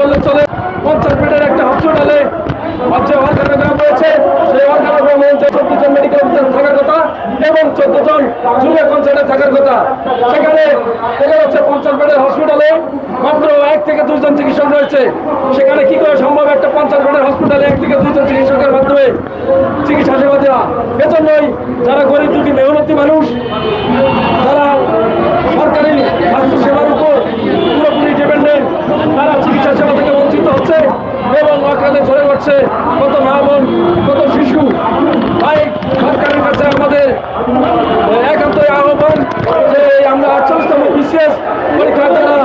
বললে চলে, পঞ্চাশ বেডের একটা হসপিটালে যে অর্গানোগ্রাম রয়েছে, সেই অর্গানোগ্রাম অনুযায়ী চোদ্দ মেডিকেল থাকার কথা এবং চোদ্দ জন জুনিয়র কনসার্টে থাকার কথা। সেখানে দেখা পঞ্চাশ বেডের হসপিটালে মাত্র এক থেকে দুইজন চিকিৎসক রয়েছে। সেখানে কি করে সম্ভব একটা পঞ্চাশ বেডের হসপিটালে এক থেকে দুইজন চিকিৎসকের মাধ্যমে চিকিৎসা সেবা দেওয়া? এজন্যই যারা গরিব দুটি মেহনতি মানুষ, যারা সরকারি স্বাস্থ্য সেবার উপর তারা চিকিৎসা সেবা থেকে বঞ্চিত হচ্ছে এবং অকালে ঝরে পড়ছে কত মা বোন, কত শিশু। তাই সরকারের কাছে আমাদের একান্তই আহ্বান যে আমরা আটচল্লিশতম বিশেষ পরীক্ষা যারা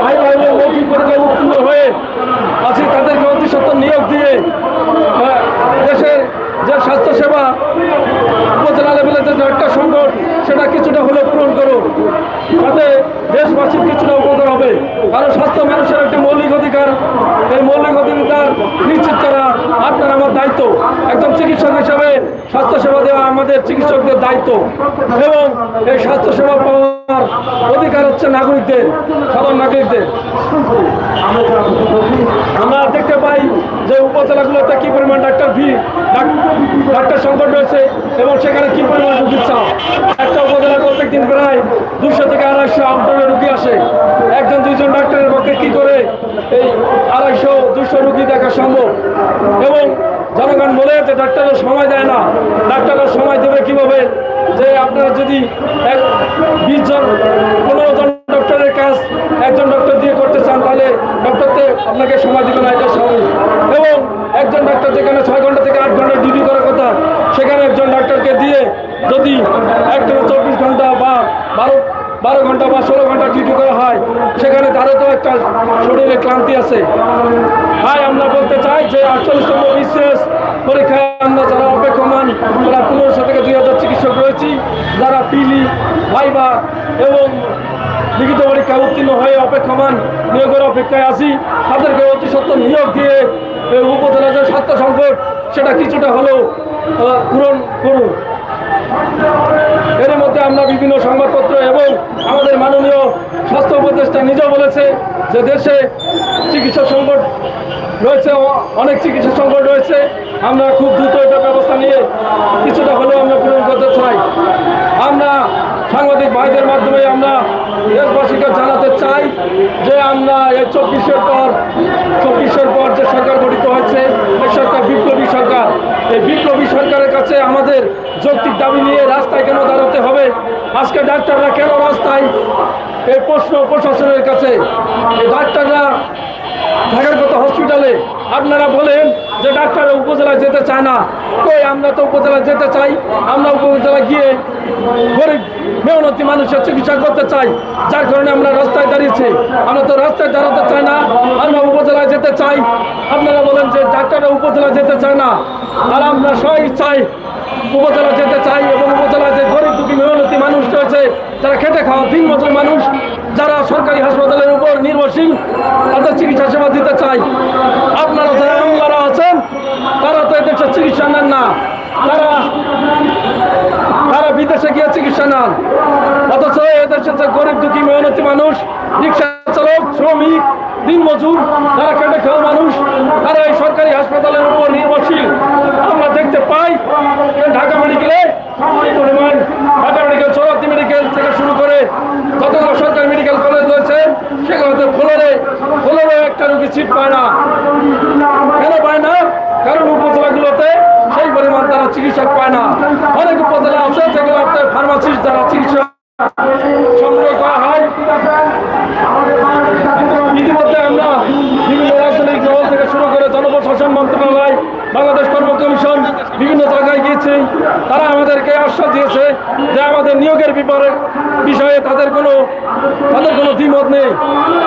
ভাই ভাই মৌখিক পরীক্ষায় উত্তীর্ণ হয়ে আছি তাদেরকে অতি সত্য নিয়োগ দিয়ে আহ, দেশের যে স্বাস্থ্যসেবা উপজেলা লেভেলে যে একটা সংকট সেটা কিছুটা হলেও পূরণ করুন তাতে দেশবাসীর কিছুটা উপকার হবে কারণ স্বাস্থ্য মানুষের একটি মৌলিক অধিকার এই মৌলিক অধিকার নিশ্চিত করা আপনার আমার দায়িত্ব একজন চিকিৎসক হিসাবে স্বাস্থ্যসেবা দেওয়া আমাদের চিকিৎসকদের দায়িত্ব এবং এই স্বাস্থ্যসেবা পাওয়ার অধিকার হচ্ছে নাগরিকদের, সাধারণ নাগরিকদের। আমরা দেখতে পাই যে উপজেলাগুলোতে কি পরিমাণ ডাক্তার ডাক- ডাক্তার সংকট রয়েছে এবং সেখানে কি পরিমাণ রুগীর চাপ একটা উপজেলা প্রত্যেকদিন প্রায় দুশো থেকে আড়াইশো আমদানি রুগী আসে। একজন, দুইজন ডাক্তারের পক্ষে কি করে এই আড়াইশো, দুশো রুগী দেখা সম্ভব? এবং জনগণ বলে যে ডাক্তাররা সময় দেয় না, ডাক্তাররা দেবে যে আপনারা যদি এক বিশ জন, পনেরো জন ডক্টরের কাজ একজন ডক্টর দিয়ে করতে চান, তাহলে ডক্টরতে আপনাকে সময় দিবে না এটা স্বাভাবিক। এবং একজন ডাক্তার যেখানে ছয় ঘণ্টা থেকে আট ঘণ্টা ডিউটি করার কথা, সেখানে একজন ডাক্তারকে দিয়ে যদি একজন চব্বিশ ঘণ্টা বা বারো বারো ঘণ্টা বা ষোলো ঘণ্টা ডিউটি করা হয়। সেখানে তারও তো একটা শরীরে ক্লান্তি আছে। তাই আমরা বলতে চাই যে আটচল্লিশতম বিশেষ পরীক্ষায় আমরা যারা অপেক্ষমান যারা পনেরোশো থেকে দুই হাজার চিকিৎসক রয়েছি, যারা পিলি, ভাইবা এবং লিখিত পরীক্ষা উত্তীর্ণ হয়ে অপেক্ষমান নিয়োগের অপেক্ষায় আছি। তাদেরকে অতি সত্য নিয়োগ দিয়ে এই উপজেলার যে স্বাস্থ্য সংকট, সেটা কিছুটা হলেও পূরণ করুন। এর মধ্যে আমরা বিভিন্ন সংবাদপত্র এবং আমাদের মাননীয় স্বাস্থ্য উপদেষ্টা নিজেও বলেছে যে দেশে চিকিৎসা সংকট রয়েছে অনেক চিকিৎসা সংকট রয়েছে। আমরা খুব দ্রুত এটা ব্যবস্থা নিয়ে কিছুটা হলেও আমরা পূরণ করতে চাই। আমরা সাংবাদিক ভাইদের মাধ্যমে আমরা দেশবাসীকে জানাতে চাই যে আমরা এই চব্বিশের পর চব্বিশের পর যে সরকার গঠিত হয়েছে সরকার, বিপ্লবী সরকার। এই বিপ্লবী সরকারের কাছে আমাদের যৌক্তিক দাবি নিয়ে রাস্তায় কেন দাঁড়াতে হবে? আজকে ডাক্তাররা কেন রাস্তায় এই প্রশ্ন প্রশাসনের কাছে? এই ডাক্তাররা ঢাকার কত হসপিটালে আপনারা বলেন যে ডাক্তাররা উপজেলায় যেতে চায় না। কই আমরা তো উপজেলায় যেতে চাই, আমরা উপজেলায় গিয়ে গরিব, মেহনতি মানুষের চিকিৎসা করতে চাই। যার কারণে আমরা রাস্তায় দাঁড়িয়েছি। আমরা তো রাস্তায় দাঁড়াতে চাই না, আমরা উপজেলায় যেতে চাই। আপনারা বলেন যে ডাক্তাররা উপজেলায় যেতে চায় না। আর আমরা সবাই চাই উপজেলা যেতে চাই এবং উপজেলায় যে গরিব দুঃখী, মেহনতি মানুষ রয়েছে যারা খেটে খাওয়া দিন মজুর মানুষ, যারা সরকারি হাসপাতালের উপর নির্ভরশীল, তাদের চিকিৎসা সেবা দিতে চাই। আপনারা যারা আমলারা আছেন, তারা তো এদেশে চিকিৎসা নেন না। তারা তারা বিদেশে গিয়ে চিকিৎসা নেন। অথচ এদেশে যে গরিব দুঃখী মেহনতি মানুষ, রিক্সা চালক, শ্রমিক, দিন মজুর, যারা খেটে খাওয়া মানুষ, তারা এই সরকারি হাসপাতালের উপর নির্ভরশীল। আমরা দেখতে পাই। ঢাকা মেডিকেলে ঢাকা মেডিকেল সৌরাত্রি মেডিকেল থেকে শুরু করে যতগুলো সরকারি মেডিকেল কলেজ রয়েছে সেগুলোতে ফ্লোরে ফ্লোরে একটা রুগী সিট পায় না। কেন পায় না? কারণ উপজেলাগুলোতে সেই পরিমাণ তারা চিকিৎসক পায় না। অনেক উপজেলা আছে যেগুলোতে ফার্মাসিস্ট যারা চিকিৎসা সংগ্রহ করা হয়। ইতিমধ্যে আমরা করে জনপ্রশাসন মন্ত্রণালয়, বাংলাদেশ কর্ম কমিশন বিভিন্ন জায়গায় গিয়েছি। তারা আমাদেরকে আশ্বাস দিয়েছে যে আমাদের নিয়োগের ব্যাপারে বিষয়ে তাদের কোনো তাদের কোনো দ্বিমত নেই।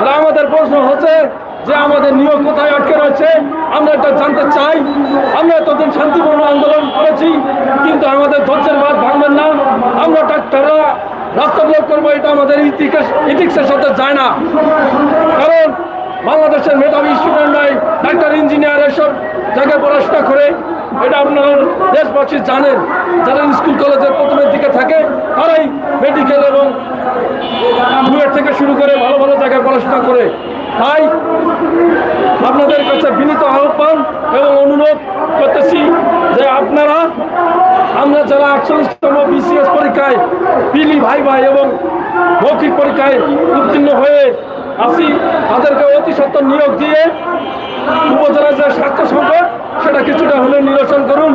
তাহলে আমাদের প্রশ্ন হচ্ছে যে আমাদের নিয়োগ কোথায় আটকে রয়েছে? আমরা এটা জানতে চাই। আমরা এতদিন শান্তিপূর্ণ আন্দোলন করেছি, কিন্তু আমাদের ধৈর্যের বাদ ভাঙবেন না। আমরা ডাক্তাররা রাস্তা ব্লক করব, এটা আমাদের ইতিহাস ইতিহাসের সাথে যায় না। কারণ বাংলাদেশের মেধাবী স্টুডেন্টরাই ডাক্তার ইঞ্জিনিয়ার এসব জায়গায় পড়াশোনা করে, এটা আপনারা দেশবাসী জানেন। যারা স্কুল, কলেজের প্রথমের দিকে থাকে, তারাই মেডিকেল এবং বুয়েট থেকে শুরু করে ভালো ভালো জায়গায় পড়াশোনা করে। তাই আপনাদের কাছে বিনীত আহ্বান এবং অনুরোধ করতেছি যে আপনারা, আমরা যারা আটচল্লিশতম বিসিএস পরীক্ষায়, পিলি ভাই ভাই এবং মৌখিক পরীক্ষায় উত্তীর্ণ হয়ে আসি, তাদেরকে অতি সত্য নিয়োগ দিয়ে উপজেলার যে স্বাস্থ্য সংকট, সেটা কিছুটা হলে নিরসন করুন।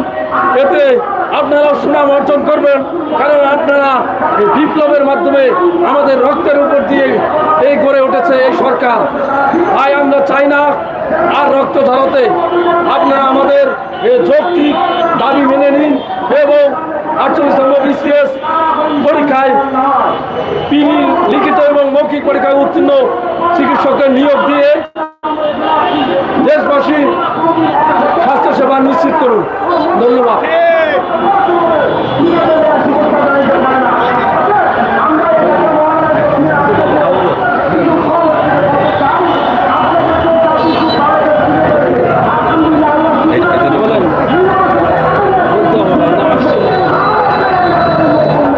এতে আপনারা সুনাম অর্জন করবেন, কারণ আপনারা এই বিপ্লবের মাধ্যমে আমাদের রক্তের উপর দিয়ে এই গড়ে উঠেছে এই সরকার। তাই আমরা চাই না আর রক্ত ঝরাতে। আপনারা আমাদের যৌক্তিক দাবি মেনে নিন এবং আটচল্লিশ নম্বর বিসিএস পরীক্ষায় লিখিত এবং মৌখিক পরীক্ষায় উত্তীর্ণ নিশ্চিত করুন। ধন্যবাদ।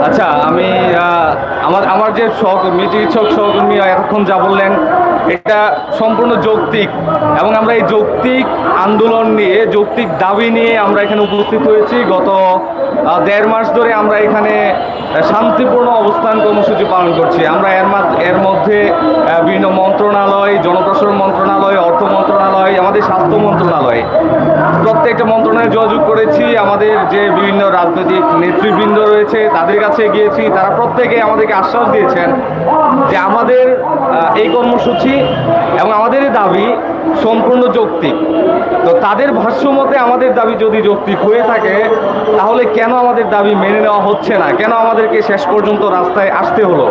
আচ্ছা আমি আমার আমার যে সহকর্মী চিকিৎসক সহকর্মী এতক্ষণ যা বললেন এটা সম্পূর্ণ যৌক্তিক এবং আমরা এই যৌক্তিক আন্দোলন নিয়ে, যৌক্তিক দাবি নিয়ে আমরা এখানে উপস্থিত হয়েছি। গত দেড় মাস ধরে আমরা এখানে শান্তিপূর্ণ অবস্থান কর্মসূচি পালন করছি। আমরা এর এর মধ্যে বিভিন্ন মন্ত্রণালয়, জনপ্রশাসন মন্ত্রণালয়, অর্থ মন্ত্রণালয়, আমাদের স্বাস্থ্য মন্ত্রণালয় প্রত্যেকটা মন্ত্রণালয়ে যোগাযোগ করেছি। আমাদের যে বিভিন্ন রাজনৈতিক নেতৃবৃন্দ রয়েছে, তাদের কাছে গিয়েছি। তারা প্রত্যেকে আমাদেরকে আশ্বাস দিয়েছেন যে আমাদের এই কর্মসূচি এবং আমাদের দাবি সম্পূর্ণ যৌক্তিক। তো তাদের ভাষ্য মতে আমাদের দাবি যদি যৌক্তিক হয়ে থাকে তাহলে কেন আমাদের দাবি মেনে নেওয়া হচ্ছে না? কেন আমাদেরকে শেষ পর্যন্ত রাস্তায় আসতে হলো?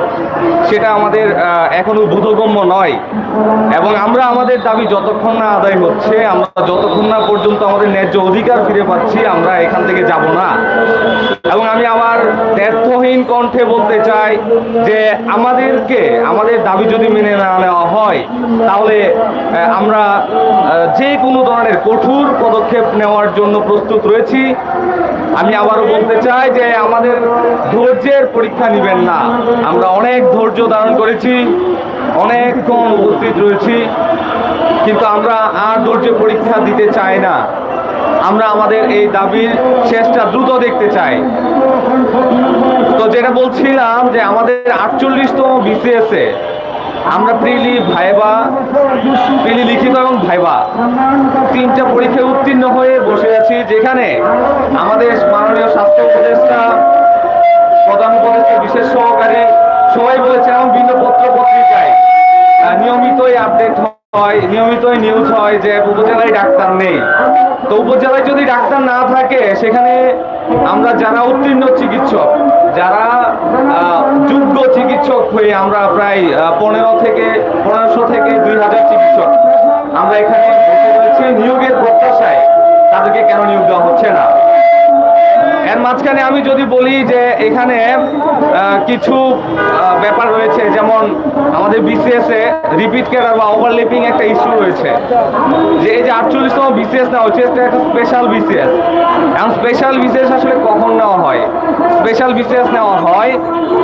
সেটা আমাদের আহ, এখনও বোধগম্য নয়। এবং আমরা আমাদের দাবি যতক্ষণ না আদায় হচ্ছে আমরা যতক্ষণ না পর্যন্ত আমাদের ন্যায্য অধিকার ফিরে পাচ্ছি আমরা এখান থেকে যাব না। এবং আমি আমার ব্যর্থহীন কণ্ঠে বলতে চাই যে আমাদেরকে, আমাদের দাবি যদি মেনে না নেওয়া হয়, তাহলে আমরা যে কোনো ধরনের কঠোর পদক্ষেপ নেওয়ার জন্য প্রস্তুত রয়েছি। আমি আবারও বলতে চাই যে আমাদের ধৈর্যের পরীক্ষা নেবেন না। আমরা অনেক ধৈর্য ধারণ করেছি অনেকক্ষণ উপস্থিত রয়েছি, কিন্তু আমরা আর ধৈর্য পরীক্ষা দিতে চাই না। আমরা আমাদের এই দাবির শেষটা দ্রুত দেখতে চাই। তো যেটা বলছিলাম যে আমাদের আটচল্লিশতম বিসিএস আমরা প্রিলি, ভাইবা, প্রিলি লিখিত এবং ভাইবা তিনটা পরীক্ষায় উত্তীর্ণ হয়ে বসে আছি, যেখানে আমাদের মাননীয় স্বাস্থ্য উপদেষ্টা প্রধান উপদেষ্টা বিশেষ সহকারী সবাই বলেছে এবং বিভিন্ন পত্র পত্রিকায় নিয়মিতই আপডেট হয়, নিয়মিতই নিউজ হয় যে উপজেলায় ডাক্তার নেই। তো উপজেলায় যদি ডাক্তার না থাকে, সেখানে আমরা যারা উত্তীর্ণ চিকিৎসক, যারা যোগ্য চিকিৎসক হয়ে আমরা প্রায় পনেরো থেকে, পনেরোশো থেকে দুই হাজার চিকিৎসক আমরা এখানে নিয়োগের প্রত্যাশায় তাদেরকে কেন নিয়োগ দেওয়া হচ্ছে না? এর মাঝখানে আমি যদি বলি যে এখানে কিছু ব্যাপার রয়েছে, যেমন আমাদের বিসিএস এ রিপিট ক্যাডার বা ওভারলিপিং একটা ইস্যু রয়েছে। যে এই যে আটচল্লিশতম বিসিএস নেওয়া হচ্ছে, এটা একটা স্পেশাল বিসিএস এখন স্পেশাল বিসিএস আসলে কখন নেওয়া হয়? স্পেশাল বিসিএস নেওয়া হয়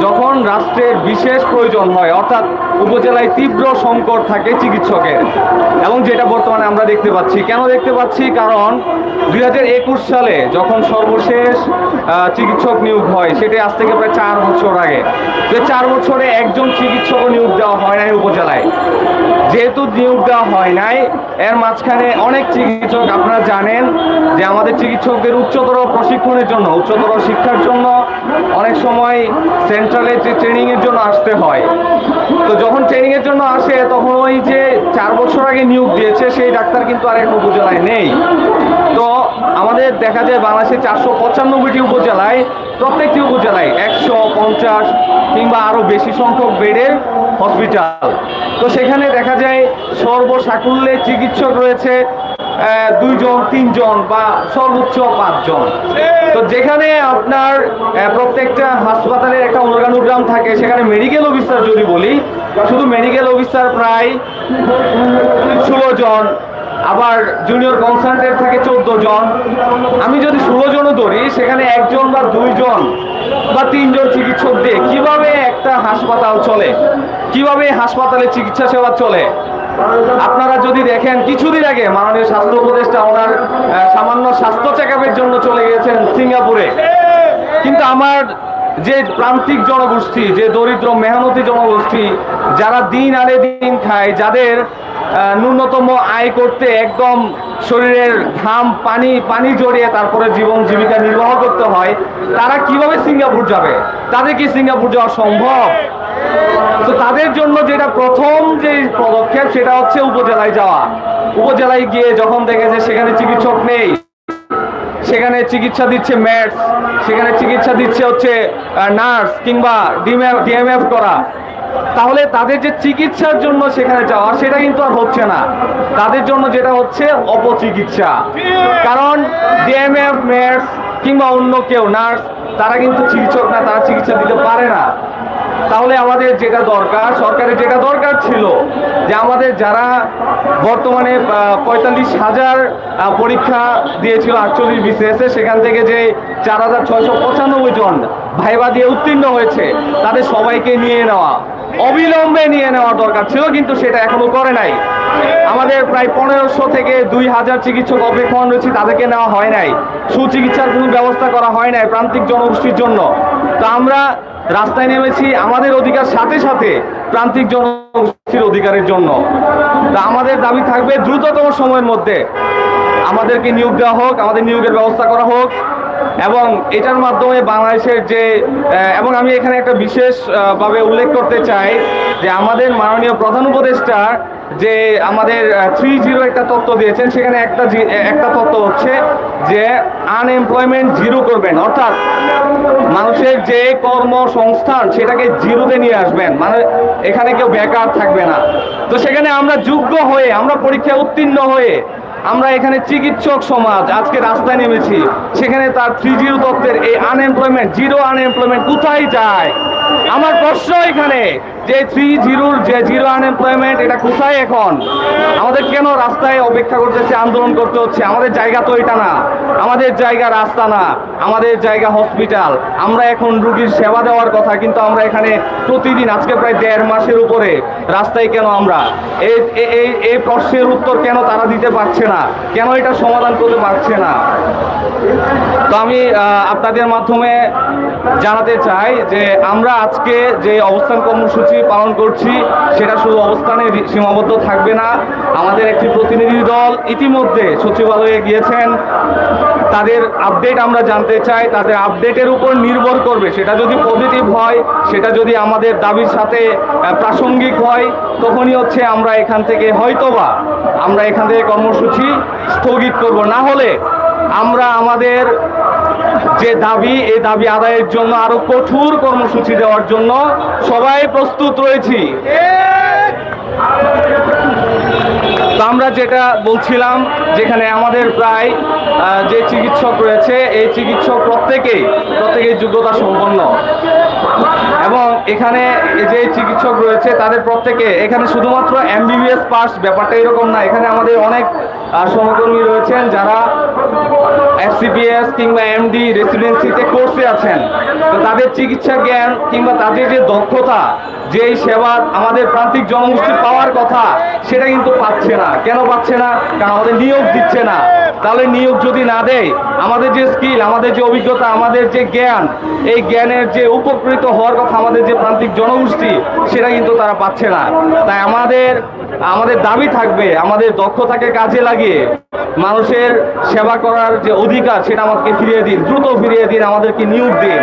যখন রাষ্ট্রের বিশেষ প্রয়োজন হয়, অর্থাৎ উপজেলায় তীব্র সংকট থাকে চিকিৎসকের। এবং যেটা বর্তমানে আমরা দেখতে পাচ্ছি, কেন দেখতে পাচ্ছি? কারণ দুই হাজার একুশ সালে যখন সর্বশেষ চিকিৎসক নিয়োগ হয়। সেটা আজ থেকে প্রায় চার বছর আগে। এই চার বছরে একজন চিকিৎসক নিয়োগ দেওয়া হয় নাই উপজেলায়। যেহেতু নিয়োগ দেওয়া হয় নাই, এর মাঝখানে অনেক চিকিৎসক আপনারা জানেন যে আমাদের চিকিৎসকদের উচ্চতর প্রশিক্ষণের জন্য, উচ্চতর শিক্ষার জন্য অনেক সময় সেন্ট্রালে যে ট্রেনিংয়ের জন্য আসতে হয়। তো যখন ট্রেনিংয়ের জন্য আসে, তখন ওই যে চার বছর আগে নিয়োগ দিয়েছে, সেই ডাক্তার কিন্তু আর এখন উপজেলায় নেই। তো আমাদের দেখা যায় বাংলাদেশের চারশো পঁচানব্বইটি উপজেলায় প্রত্যেকটি উপজেলায় একশো পঞ্চাশ কিংবা আরও বেশি সংখ্যক বেডের হসপিটাল। তো সেখানে দেখা যায় সর্বসাকুল্যে চিকিৎসক রয়েছে দুইজন, তিনজন বা সর্বোচ্চ পাঁচজন। তো যেখানে আপনার প্রত্যেকটা হাসপাতালের একটা অর্গানোগ্রাম থাকে, সেখানে মেডিকেল অফিসার যদি বলি, শুধু মেডিকেল অফিসার প্রায় ষোলো জন আবার জুনিয়র কনসালটেন্ট থাকে চোদ্দ জন। আমি যদি ষোলো জনও ধরি, সেখানে একজন বা দুইজন বা তিনজন চিকিৎসক দিয়ে কীভাবে একটা হাসপাতাল চলে? কীভাবে হাসপাতালে চিকিৎসা সেবা চলে? আপনারা যদি দেখেন, কিছুদিন আগে মাননীয় স্বাস্থ্য উপদেষ্টা ওনার সামান্য স্বাস্থ্য চেক জন্য চলে গিয়েছেন সিঙ্গাপুরে। কিন্তু আমার যে প্রান্তিক জনগোষ্ঠী, যে দরিদ্র মেহনতি জনগোষ্ঠী, যারা দিন আনে দিন খায়, যাদের ন্যূনতম আয় করতে একদম শরীরের ঘাম, পানি পানি জড়িয়ে তারপরে জীবন জীবিকা নির্বাহ করতে হয়, তারা কীভাবে সিঙ্গাপুর যাবে? তাদের কি সিঙ্গাপুর যাওয়া সম্ভব? তো তাদের জন্য যেটা প্রথম যে পদক্ষেপ, সেটা হচ্ছে উপজেলায় যাওয়া। উপজেলায় গিয়ে যখন দেখেছে সেখানে চিকিৎসক নেই সেখানে চিকিৎসা দিচ্ছে ম্যাটস সেখানে চিকিৎসা দিচ্ছে হচ্ছে নার্স কিংবা ডিএমএফ করা। তাহলে তাদের যে চিকিৎসার জন্য সেখানে যাওয়া, সেটা কিন্তু আর হচ্ছে না। তাদের জন্য যেটা হচ্ছে অপচিকিৎসা। কারণ ডিএমএফ ম্যাটস কিংবা অন্য কেউ, নার্স, তারা কিন্তু চিকিৎসক না, তারা চিকিৎসা দিতে পারে না। তাহলে আমাদের যেটা দরকার, সরকারের যেটা দরকার ছিল যে আমাদের যারা বর্তমানে পঁয়তাল্লিশ হাজার পরীক্ষা দিয়েছিল আটচল্লিশ বিসিএসে সেখান থেকে যে চার হাজার ছয়শো পঁচানব্বই জন ভাইবা দিয়ে উত্তীর্ণ হয়েছে, তাদের সবাইকে নিয়ে নেওয়া, অবিলম্বে নিয়ে নেওয়া দরকার ছিল, কিন্তু সেটা এখনও করে নাই। আমাদের প্রায় পনেরোশো থেকে দুই হাজার চিকিৎসক অপেক্ষমান রয়েছে, তাদেরকে নেওয়া হয় নাই। সুচিকিৎসার কোনো ব্যবস্থা করা হয় নাই প্রান্তিক জনগোষ্ঠীর জন্য। তো আমরা রাস্তায় নেমেছি, আমাদের অধিকার সাথে সাথে প্রান্তিক জনগোষ্ঠীর অধিকারের জন্য। তা আমাদের দাবি থাকবে দ্রুততম সময়ের মধ্যে। আমাদেরকে নিয়োগ দেওয়া হোক, আমাদের নিয়োগের ব্যবস্থা করা হোক এবং এটার মাধ্যমে বাংলাদেশের যে এবং আমি এখানে একটা বিশেষভাবে উল্লেখ করতে চাই যে আমাদের মাননীয় প্রধান উপদেষ্টা যে আমাদের থ্রি জিরো একটা তত্ত্ব দিয়েছেন, সেখানে একটা একটা তত্ত্ব হচ্ছে যে আনএমপ্লয়মেন্ট জিরো করবেন। অর্থাৎ মানুষের যে কর্মসংস্থান, সেটাকে জিরোতে নিয়ে আসবেন। মানে এখানে কেউ বেকার থাকবে না। তো সেখানে আমরা যোগ্য হয়ে, আমরা পরীক্ষায় উত্তীর্ণ হয়ে, আমরা এখানে চিকিৎসক সমাজ, আজকে রাস্তায় নেমেছি, সেখানে তার থ্রি জিরো তত্ত্বের এই আনএমপ্লয়মেন্ট জিরো আনএমপ্লয়মেন্ট কোথায় যায়? আমার প্রশ্ন এখানে, যে থ্রি জিরোর যে জিরো আনএমপ্লয়মেন্ট এটা কোথায় এখন? আমাদের কেন রাস্তায় অপেক্ষা করতেছে, আন্দোলন করতে হচ্ছে? আমাদের জায়গা তো এটা না। আমাদের জায়গা রাস্তা না। আমাদের জায়গা হসপিটাল আমরা এখন রুগীর সেবা দেওয়ার কথা, কিন্তু আমরা এখানে প্রতিদিন, আজকে প্রায় দেড় মাসের উপরে রাস্তায় কেন আমরা? এই এই- এই প্রশ্নের উত্তর কেন তারা দিতে পারছে না? কেন এটা সমাধান করতে পারছে না? তো আমি আপনাদের মাধ্যমে জানাতে চাই যে আমরা আজকে যে অবস্থান কর্মসূচি পালন করছি, সেটা শুধু অবস্থানে সীমাবদ্ধ থাকবে না। আমাদের একটি প্রতিনিধি দল ইতিমধ্যে সচিবালয়ে গিয়েছেন। তাদের আপডেট আমরা জানতে চাই, তাদের আপডেটের উপর নির্ভর করবে। সেটা যদি পজিটিভ হয়, সেটা যদি আমাদের দাবির সাথে প্রাসঙ্গিক হয়, তখনই হচ্ছে আমরা এখান থেকে হয়তোবা আমরা এখান থেকে কর্মসূচি স্থগিত করব। না হলে আমরা আমাদের যে দাবি এই দাবি আদায়ের জন্য আরও কঠোর কর্মসূচি দেওয়ার জন্য সবাই প্রস্তুত রয়েছি। আমরা যেটা বলছিলাম, যেখানে আমাদের প্রায় যে চিকিৎসক রয়েছে, এই চিকিৎসক প্রত্যেকেই প্রত্যেকেই যোগ্যতা সম্পন্ন। এবং এখানে যে চিকিৎসক রয়েছে, তাদের প্রত্যেকে, এখানে শুধুমাত্র এমবিবিএস পাস ব্যাপারটা এরকম না, এখানে আমাদের অনেক সহকর্মী রয়েছেন যারা এফসিপিএস কিংবা এমডি রেসিডেন্সিতে কোর্সে আছেন। তো তাদের চিকিৎসা জ্ঞান কিংবা তাদের যে দক্ষতা যে এই সেবা আমাদের প্রান্তিক জনগোষ্ঠী পাওয়ার কথা, সেটা কিন্তু পাচ্ছে না। কেন পাচ্ছে না? কারণ আমাদের নিয়োগ দিচ্ছে না। তাহলে নিয়োগ যদি না দেয়, আমাদের যে স্কিল আমাদের যে অভিজ্ঞতা, আমাদের যে জ্ঞান, এই জ্ঞানের যে উপকৃত হওয়ার কথা আমাদের যে প্রান্তিক জনগোষ্ঠী, সেটা কিন্তু তারা পাচ্ছে না। তাই আমাদের আমাদের দাবি থাকবে, আমাদের দক্ষতাকে কাজে লাগিয়ে মানুষের সেবা করার যে অধিকার সেটা আমাদেরকে ফিরিয়ে দিন, দ্রুত ফিরিয়ে দিন, আমাদেরকে নিয়োগ দিন।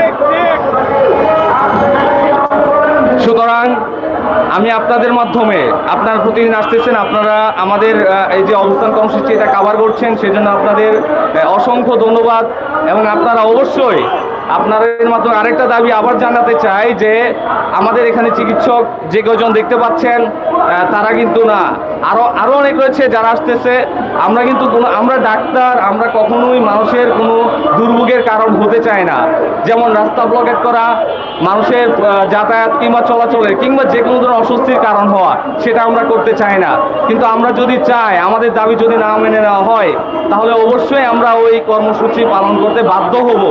সুতরাং আমি আপনাদের মাধ্যমে, আপনারা প্রতিদিন আসতেছেন, আপনারা আমাদের এই যে অবস্থান কর্মসূচি এটা কাভার করছেন, সেজন্য আপনাদের অসংখ্য ধন্যবাদ এবং আপনারা অবশ্যই আপনাদের মাধ্যমে আরেকটা দাবি আবার জানাতে চাই যে আমাদের এখানে চিকিৎসক যে কজন দেখতে পাচ্ছেন তারা কিন্তু না। আরও আরও অনেক রয়েছে যারা আসতেছে। আমরা কিন্তু কোনো, আমরা ডাক্তার, আমরা কখনোই মানুষের কোনো দুর্ভোগের কারণ হতে চাই না। যেমন রাস্তা ব্লকেট করা মানুষের যাতায়াত কিংবা চলাচলের কিংবা যে কোনো ধরনের অস্বস্তির কারণ হওয়া, সেটা আমরা করতে চাই না। কিন্তু আমরা যদি চাই, আমাদের দাবি যদি না মেনে নেওয়া হয়, তাহলে অবশ্যই আমরা ওই কর্মসূচি পালন করতে বাধ্য হব।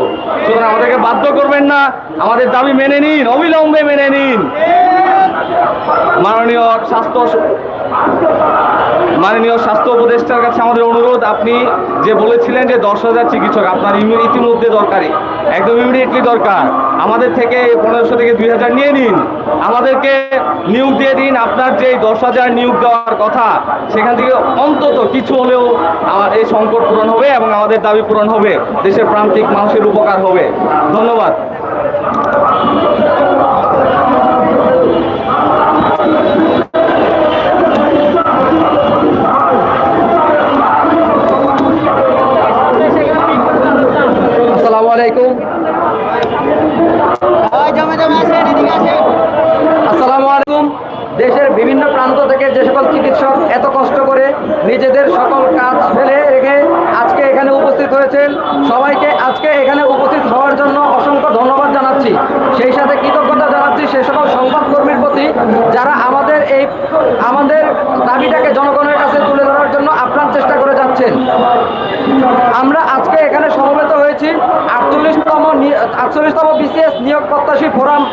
সুতরাং আমাদেরকে বাধ্য করবেন না। আমাদের দাবি মেনে নিন, অবিলম্বে মেনে নিন। মাননীয় স্বাস্থ্য মাননীয় স্বাস্থ্য উপদেষ্টার কাছে আমাদের অনুরোধ, আপনি যে বলেছিলেন যে দশ হাজার চিকিৎসক, আপনার ইতিমধ্যে দরকারি, একদম ইমিডিয়েটলি দরকার। আমাদের থেকে পনেরোশো থেকে দুই হাজার নিয়ে নিন। আমাদেরকে নিয়োগ দিয়ে দিন। আপনার যে দশ হাজার নিয়োগ দেওয়ার কথা, সেখান থেকে অন্তত কিছু হলেও আমার এই সংকট পূরণ হবে এবং আমাদের দাবি পূরণ হবে। দেশের প্রান্তিক মানুষের উপকার হবে। ধন্যবাদ। সেই সাথে কৃতজ্ঞতা জানাচ্ছি সে সকল সংবাদকর্মীর প্রতি, যারা আমাদের এই, আমাদের দাবিটাকে জনগণের কাছে তুলে ধরার জন্য আপ্রাণ চেষ্টা করে যাচ্ছেন। আমরা আজকে এখানে সমবেত হয়েছি। আটচল্লিশতম আটচল্লিশতম বিসিএস নিয়োগ প্রত্যাশী ফোরাম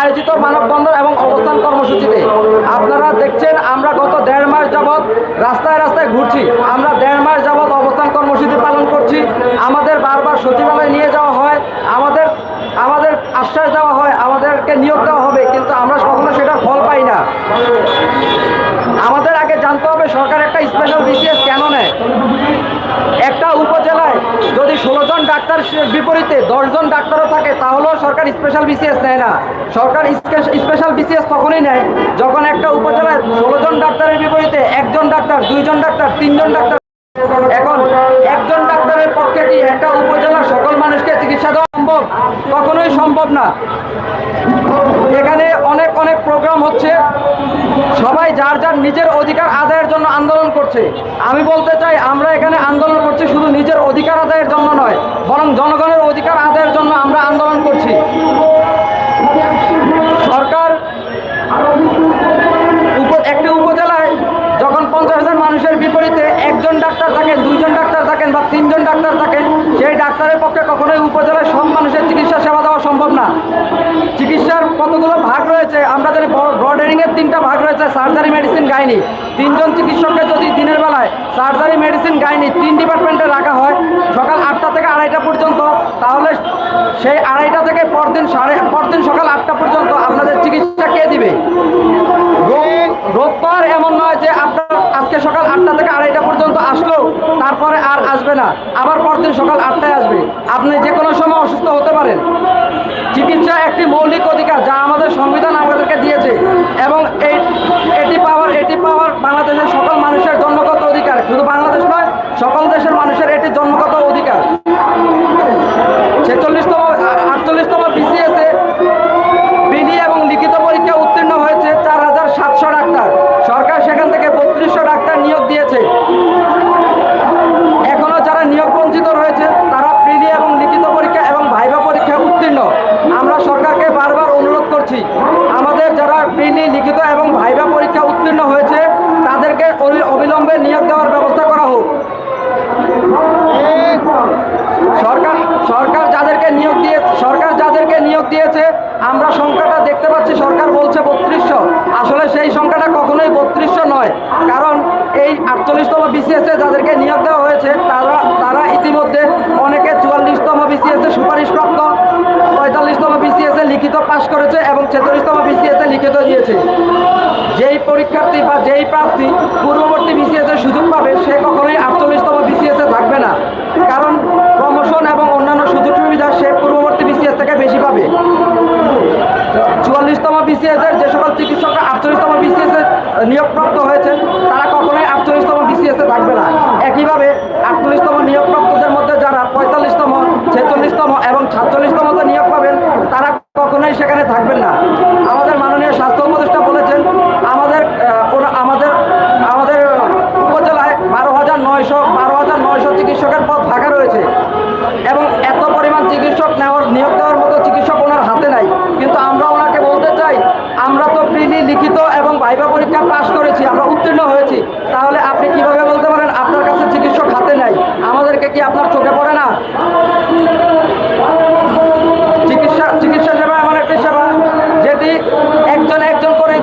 আয়োজিত মানববন্ধন এবং অবস্থান কর্মসূচিতে। আপনারা দেখছেন, আমরা গত দেড় মাস যাবৎ রাস্তায় রাস্তায় ঘুরছি। আমরা দেড় মাস যাবৎ অবস্থান কর্মসূচি পালন করছি। আমাদের বারবার সচিবালয়ে নিয়ে যাওয়া হয়। আমাদের আমাদের আশ্বাস দেওয়া হয়, আমাদেরকে নিয়োগ দেওয়া হবে, কিন্তু আমরা কখনো সেটার ফল পাই না। আমাদের আগে জানতে হবে, সরকার একটা স্পেশাল বিসিএস কেন নেয়? একটা উপজেলায় যদি ষোলো জন ডাক্তার বিপরীতে দশজন ডাক্তারও থাকে, তাহলেও সরকার স্পেশাল বিসিএস নেয় না। সরকার স্পেশাল বিসিএস তখনই নেয়। যখন একটা উপজেলায় ষোলো জন ডাক্তারের বিপরীতে একজন ডাক্তার, দুইজন ডাক্তার, তিনজন ডাক্তার এখন একজন ডাক্তারের পক্ষে কি একটা উপজেলার সকল মানুষকে চিকিৎসা দেওয়া সম্ভব? কখনোই সম্ভব না। এখানে অনেক অনেক প্রোগ্রাম হচ্ছে। সবাই যার যার নিজের অধিকার আদায়ের জন্য আন্দোলন করছে। আমি বলতে চাই, আমরা এখানে আন্দোলন করছি শুধু নিজের অধিকার আদায়ের জন্য নয়, বরং জনগণের অধিকার আদায়ের জন্য আমরা আন্দোলন করছি সরকার উপ- একটি উপজেলায় যখন পঞ্চাশ হাজার মানুষের বিপরীতে একজন ডাক্তার থাকেন, দুইজন ডাক্তার থাকেন বা তিনজন ডাক্তার থাকেন, সেই ডাক্তারের পক্ষে কখনোই উপজেলায় সব মানুষের চিকিৎসা সেবা দেওয়া সম্ভব না। চিকিৎসার কতগুলো ভাগ রয়েছে, আমরা জানি ব্রড হেডিংয়ের তিনটা ভাগ রয়েছে সার্জারি মেডিসিন গাইনি তিনজন চিকিৎসককে যদি দিনের বেলায় সার্জারি মেডিসিন গাইনি তিন ডিপার্টমেন্টে রাখা হয়, সকাল আটটা থেকে আড়াইটা পর্যন্ত, তাহলে সেই আড়াইটা থেকে পরদিন সাড়ে, পরদিন সকাল আটটা পর্যন্ত আপনাদের চিকিৎসা কে দিবে? রোগ রোগ আর এমন নয় যে আপনার আজকে সকাল আটটা থেকে তারপরে আর আসবে না। আবার পরদিন সকাল আটটায় আসবে। আপনি যে কোনো সময় অসুস্থ হতে পারেন। চিকিৎসা একটি মৌলিক অধিকার যা আমাদের সংবিধান আমাদেরকে দিয়েছে এবং এই এটি পাওয়ার এটি পাওয়ার বাংলাদেশের সকল মানুষের জন্মগত অধিকার। শুধু বাংলাদেশ নয়, সকল দেশের মানুষের এটি জন্মগত অধিকার। ছেচল্লিশতম আটচল্লিশতম বিসিএসে বিডি এবং লিখিত পরীক্ষা উত্তীর্ণ হয়েছে চার হাজার সাতশো ডাক্তার সরকার সেখান থেকে বত্রিশশো ডাক্তার নিয়োগ দিয়েছে এখনও যারা নিয়োগ বঞ্চিত রয়েছে তারা প্রিলি এবং লিখিত পরীক্ষা এবং ভাইভা পরীক্ষা উত্তীর্ণ আমরা সরকারকে বারবার অনুরোধ করছি আমাদের যারা প্রিলি লিখিত এবং ভাইভা পরীক্ষা উত্তীর্ণ হয়েছে তাদেরকে অবি- অবিলম্বে নিয়োগ দেওয়ার ব্যবস্থা করা হোক সরকার সরকার যাদেরকে নিয়োগ দিয়ে সরকার যাদেরকে নিয়োগ দিয়েছে আমরা সংখ্যাটা দেখতে পাচ্ছি সরকার বলছে বত্রিশশো আসলে সেই সংখ্যাটা কখনোই বত্রিশশো নয় কারণ এই আটচল্লিশতম বিসিএসে যাদেরকে নিয়োগ দেওয়া হয়েছে, তারা তারা ইতিমধ্যে অনেকে চুয়াল্লিশতম বিসিএসে সুপারিশপ্রাপ্ত। পঁয়তাল্লিশতম বিসিএসে লিখিত পাশ করেছে এবং ছেচল্লিশতম বিসিএসে লিখিত দিয়েছে। যেই পরীক্ষার্থী বা যেই প্রার্থী পূর্ববর্তী বিসিএসের সুযোগ পাবে, সে কখনোই আটচল্লিশতম বিসিএসে থাকবে না। কারণ প্রমোশন এবং অন্যান্য সুযোগ সুবিধা সে পূর্ববর্তী বিসিএস থেকে বেশি পাবে। চুয়াল্লিশতম বিসিএস এর যে সকল চিকিৎসকরা আটচল্লিশতম বিসিএস নিয়োগপ্রাপ্ত হয়েছে তারা কখনোই আটচল্লিশতম বিসিএস এ থাকবে না। একইভাবে আটচল্লিশতম নিয়োগপ্রাপ্তদের মধ্যে যারা পঁয়তাল্লিশতম, ছেচল্লিশতম এবং সাতচল্লিশতমতে নিয়োগ পাবেন, তারা কখনোই সেখানে থাকবেন না। আমাদের মাননীয় স্বাস্থ্য উপদেষ্টা বলেছেন আমাদের আহ, ওরা- আমাদের আমাদের উপজেলায় বারো হাজার নয়শো বারো হাজার নয়শো চিকিৎসকের পদ ফাঁকা রয়েছে এবং এত পরিমাণ চিকিৎসক নেওয়ার নিয়োগ দেওয়ার মতো চিকিৎসক ওনার হাতে নাই কিন্তু আমরা ওনাকে বলতে চাই আমরা তো প্রিলি লিখিত এবং ভাইবা পরীক্ষা পাশ করেছি, আমরা উত্তীর্ণ হয়েছি। তাহলে আপনি কীভাবে বলতে পারেন, আপনার কাছে চিকিৎসক হাতে নাই, আমাদেরকে কি আপনার চোখে পড়ে না চিকিৎসা চিকিৎসা সেবা এমন একটি সেবা যেটি একজন একজন করে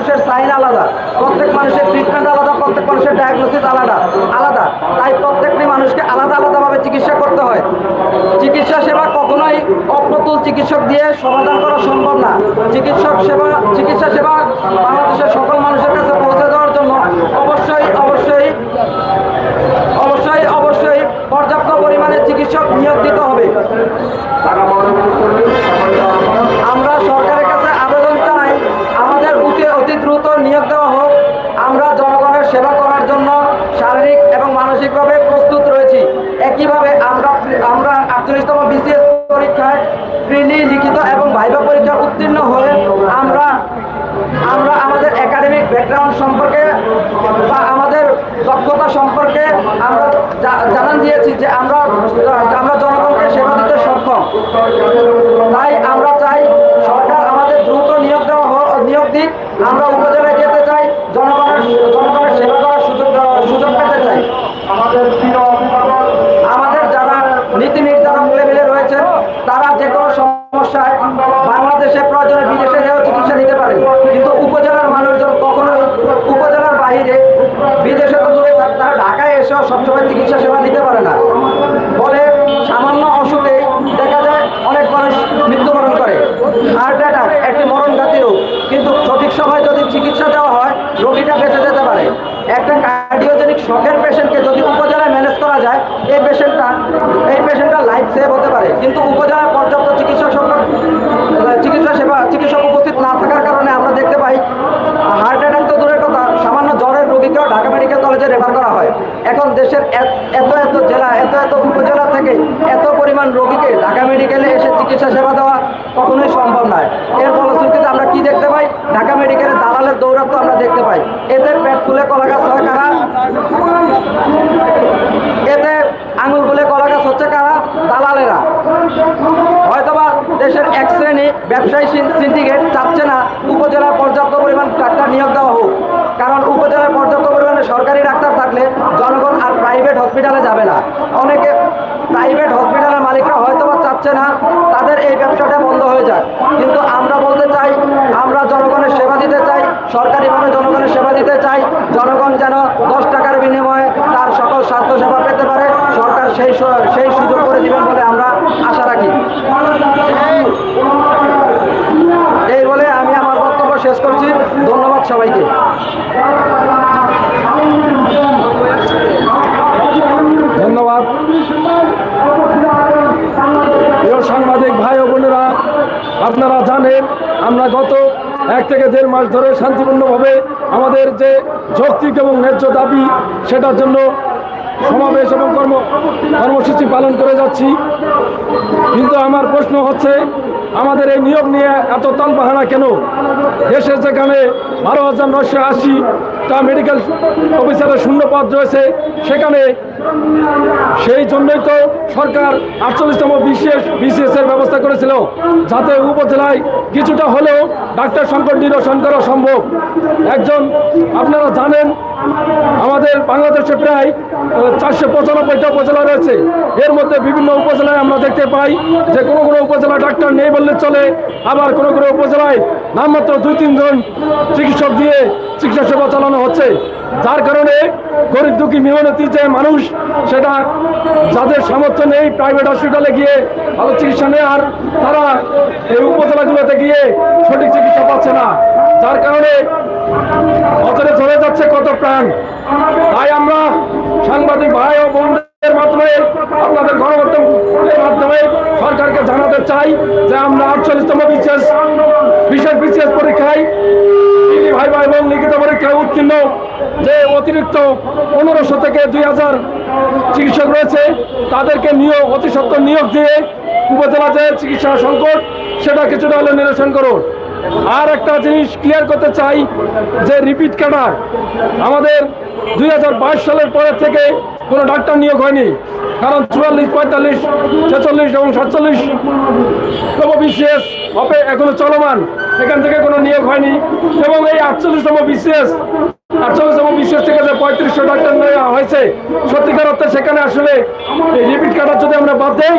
মানুষের সাইন আলাদা। প্রত্যেক মানুষের ট্রিটমেন্ট আলাদা, প্রত্যেক মানুষের ডায়াগনোসিস আলাদা আলাদা। তাই প্রত্যেকটি মানুষকে আলাদা আলাদাভাবে চিকিৎসা করতে হয়। চিকিৎসা সেবা কখনোই অপ্রতুল চিকিৎসক দিয়ে সমাধান করা সম্ভব না। চিকিৎসক সেবা, চিকিৎসা সেবা বাংলাদেশের সকল মানুষের কাছে পৌঁছে দেওয়ার জন্য অবশ্যই অবশ্যই অবশ্যই অবশ্যই পর্যাপ্ত পরিমাণে চিকিৎসক নিয়োগ দিতে হবে। একইভাবে আমরা আমরা আটচল্লিশতম বিসিএস পরীক্ষায় প্রিলি, লিখিত এবং ভাইবা পরীক্ষা উত্তীর্ণ হয়ে আমরা আমরা আমাদের একাডেমিক ব্যাকগ্রাউন্ড সম্পর্কে বা আমাদের দক্ষতা সম্পর্কে আমরা জানান দিয়েছি যে আমরা আমরা জনগণকে সেবা দিতে সক্ষম। তাই আমরা চাই সরকার আমাদের দ্রুত নিয়োগ দেওয়া নিয়োগ দিক। আমরা উপজেলায় যেতে চাই, জনগণের জনগণের সেবা করার সুযোগ সুযোগ পেতে চাই। আমাদের যারা নীতি নির্ধারক লেভেলে রয়েছেন তারা যে কোনো সমস্যায় বাংলাদেশে প্রয়োজনে বিদেশে গিয়েও চিকিৎসা নিতে পারে কিন্তু উপজেলার মানুষজন কখনোই উপজেলার বাইরে বিদেশে তো দূরে থাক তারা ঢাকায় এসেও সবসময় চিকিৎসা সেবা নিতে পারে না ফলে সামান্য অসুখেই দেখা যায় অনেক মানুষ মৃত্যুবরণ করে হার্ট অ্যাটাক একটি মরণঘাতী রোগ কিন্তু সঠিক সময় যদি চিকিৎসা দেওয়া হয় রোগীটা বেঁচে যেতে পারে একটা শকের পেশেন্টকে যদি উপজেলায় ম্যানেজ করা যায়, এই পেশেন্টটা এই পেশেন্টটা লাইফ সেভ হতে পারে। কিন্তু উপজেলায় পর্যাপ্ত চিকিৎসক সংখ্যক চিকিৎসা সেবা চিকিৎসক উপস্থিত না থাকার কারণে আমরা দেখতে পাই হার্ট অ্যাটাক তো দূরের কথা সামান্য জ্বরের রোগীকেও ঢাকা মেডিকেল কলেজে রেফার করা হয় এখন দেশের এত- এত জেলা, এত এত উপজেলা থেকে এত পরিমাণ রোগীকে ঢাকা মেডিকেলে এসে চিকিৎসা সেবা দেওয়া কখনোই সম্ভব নয়। এর ফলশ্রুতিতে আমরা কি দেখতে পাই? ঢাকা মেডিকেলে দালালের দৌরাত্ম আমরা দেখতে পাই। এতে পেট ফুলে কলা গাছ হয় কারা? এতে আঙুল ফুলে কলা গাছ হচ্ছে কারা? দালালেরা। হয়তোবা দেশের এক শ্রেণি ব্যবসায়ী সিন্ডিকেট চাচ্ছে না উপজেলায় পর্যাপ্ত পরিমাণ ডাক্তার নিয়োগ দেওয়া হোক। কারণ উপজেলায় পর্যাপ্ত পরিমাণে সরকারি ডাক্তার থাকলে আর প্রাইভেট হসপিটালে যাবে না। অনেকে প্রাইভেট হসপিটালের মালিকরা হয়তো বা চাচ্ছে না, তাদের এই ব্যবসাটা বন্ধ হয়ে যায়। কিন্তু আমরা বলতে চাই, আমরা জনগণের সেবা দিতে চাই, সরকারিভাবে জনগণের সেবা দিতে চাই, জনগণ যেন দশ টাকার বিনিময়ে তার সকল স্বাস্থ্য সেবা পেতে পারে, সরকার সেই সেই সুযোগ করে দিবেন বলে আমরা আশা রাখি। এই বলে আমি আমার বক্তব্য শেষ করছি। ধন্যবাদ সবাইকে। ধন্যবাদ। প্রিয় সাংবাদিক ভাই ও বোনেরা, আপনারা জানেন, আমরা গত এক থেকে দেড় মাস ধরে শান্তিপূর্ণভাবে আমাদের যে যৌক্তিক এবং ন্যায্য দাবি, সেটার জন্য সমাবেশ এবং কর্ম, কর্মসূচি পালন করে যাচ্ছি। কিন্তু আমার প্রশ্ন হচ্ছে, আমাদের এই নিয়োগ নিয়ে এত তালবাহানা কেন? দেশের যেখানে বারো হাজার নশো আশিটা মেডিকেল অফিসারের শূন্য পদ রয়েছে। সেখানে সেই জন্যই তো সরকার আটচল্লিশতম বিশেষ বিসিএস এর ব্যবস্থা করেছিল, যাতে উপজেলায় কিছুটা হলেও ডাক্তার সংকট নিরসন করা সম্ভব। একজন আপনারা জানেন, আমাদের বাংলাদেশে প্রায় চারশো পঁচানব্বইটা উপজেলা রয়েছে। এর মধ্যে বিভিন্ন উপজেলায় আমরা দেখতে পাই যে কোনো কোনো উপজেলা ডাক্তার নেই বললে চলে, আবার কোনো কোনো উপজেলায় নামমাত্র দুই তিনজন চিকিৎসক দিয়ে চিকিৎসা সেবা চালানো হচ্ছে। যার কারণে গরিব দুঃখী মেহনতি যে মানুষ সেটা যাদের সামর্থ্য নেই প্রাইভেট হসপিটালে গিয়ে ভালো চিকিৎসা নেই আর তারা এই উপজেলাগুলোতে গিয়ে সঠিক চিকিৎসা পাচ্ছে না। যার কারণে অতরে চলে যাচ্ছে কত প্রাণ। তাই আমরা সাংবাদিক ভাই ও বোনদের মাধ্যমে, আপনাদের গণমাধ্যমের মাধ্যমে সরকারকে জানাতে চাই যে আমরা আটচল্লিশতম বিশেষ বিশেষ বিশেষ পরীক্ষায় ডিগ্রি ভাইবা এবং লিখিত পরীক্ষায় উত্তীর্ণ, যে অতিরিক্ত পনেরোশো থেকে দুই হাজার চিকিৎসক রয়েছে, তাদেরকে নিয়োগ অতি সত্ত্বর নিয়োগ দিয়ে উপজেলা যে চিকিৎসা সংকট, সেটা কিছুটা হলে নিরসন করুন। আর একটা জিনিস ক্লিয়ার করতে চাই, যে রিপিট কাটার আমাদের দু হাজার বাইশ সালের পরের থেকে কোনো ডাক্তার নিয়োগ হয়নি। কারণ চুয়াল্লিশ, পঁয়তাল্লিশ, ছেচল্লিশ এবং সাতচল্লিশ তম বিশেষ হবে এখনও চলমান। এখান থেকে কোনো নিয়োগ হয়নি এবং এই আটচল্লিশতম বিসিএস আটচল্লিশতম বিসিএস থেকে যে পঁয়ত্রিশশো ডাক্তার নেওয়া হয়েছে, সত্যিকার অর্থে সেখানে আসলে রিপিট কাটার যদি আমরা বাদ দেই,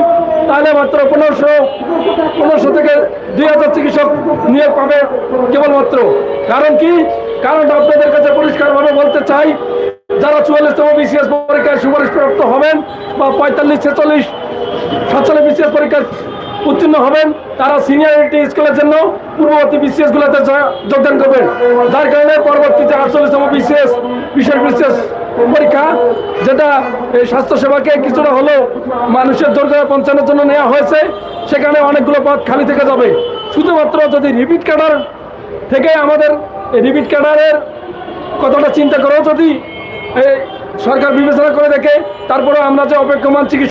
তাহলে মাত্র পনেরোশো পনেরোশো থেকে দুই হাজার চিকিৎসক নিয়োগ পাবে কেবলমাত্র। কারণ কি? কারণটা আপনাদের কাছে পরিষ্কারভাবে বলতে চাই, যারা চুয়াল্লিশতম বিসিএস পরীক্ষায় সুপারিশপ্রাপ্ত হবেন বা পঁয়তাল্লিশ, ছেচল্লিশ, সাতচল্লিশ বিসিএস পরীক্ষায় উত্তীর্ণ হবেন। তারা সিনিয়রিটি স্কুলের জন্য পূর্ববর্তী বিসিএস গুলোতে যোগদান করবেন। যার কারণে পরবর্তীতে আটচল্লিশতম বিসিএস বিশেষ বিসিএস পরীক্ষা, যেটা এই স্বাস্থ্যসেবাকে কিছুটা হলেও মানুষের দরকার পৌঁছানোর জন্য নেওয়া হয়েছে, সেখানে অনেকগুলো পদ খালি থেকে যাবে। শুধুমাত্র যদি রিপিট কাটার থেকে আমাদের রিপিট কাটারের কতটা চিন্তা করেও যদি সরকার বিবেচনা করে দেখে তারপরে আমরা যে অপেক্ষমান চিকিৎসা